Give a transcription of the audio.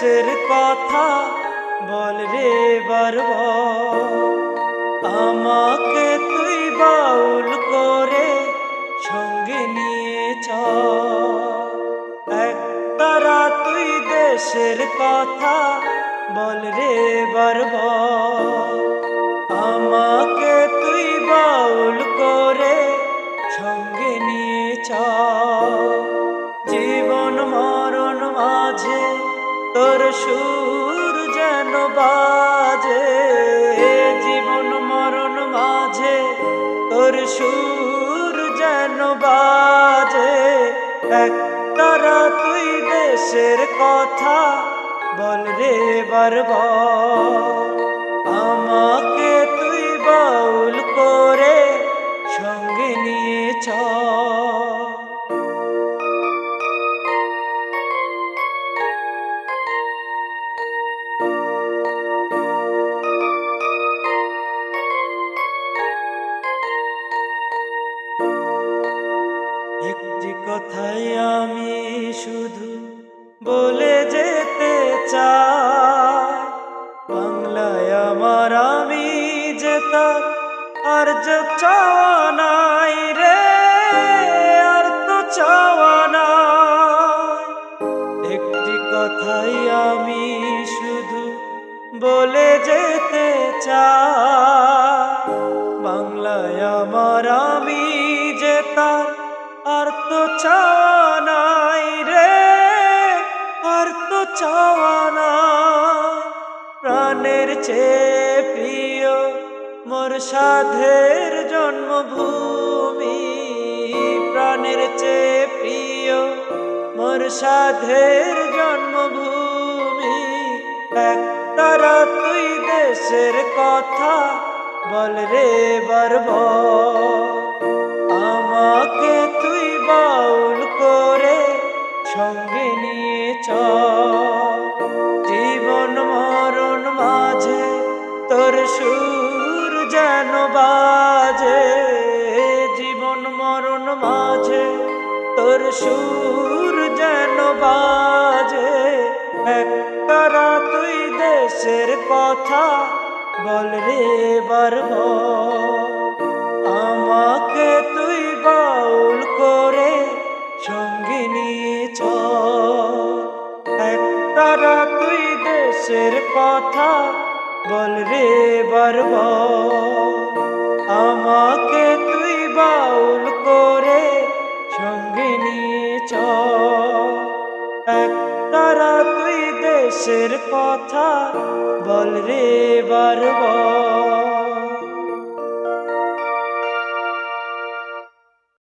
দেশের কথা বল রে বারব আমাকে তুই বাউল করে সঙ্গে নিয়ে চল। এক তারা তুই দেশের কথা বল রে বারব আমাকে তুই বাউল করে সঙ্গে নিয়ে চল। জীবন মরণ মাঝে তোর সুর যেন বাজে জীবন মরণ মাঝে তোর সুর যেন বাজে। এক তারা তুই দেশের কথা বল রে বারব একটি কথাই আমি শুধু বলে যেতে চাই। বাংলায় আমার আমি যেতাম আর যে চাওয়া নাই রে, আর তো চাওয়া নাই। একটি কথাই আমি শুধু বলে যেতে চাই। আর তো চাওয়া রে আর তো প্রাণের চেয়ে প্রিয় মোর সাধের জন্মভূমি। প্রাণের চেয়ে প্রিয় মোর সাধের জন্মভূমি। এক তারা তুই দেশের কথা বল রে বর্ব। আমাকে তুই তোর সুর যেন বাজে, জীবন মরণ মাঝে, তোর সুর যেন বাজে। এক তারা তুই দেশের কথা বল রে বারব আমাকে তুই বাউল করে সঙ্গে নিয়ে চল এক তারা তুই দেশের কথা বল রে বারব আমাকে তুই বাউল করে সঙ্গে নিয়ে তারা তুই দেশের কথা বল রে বারব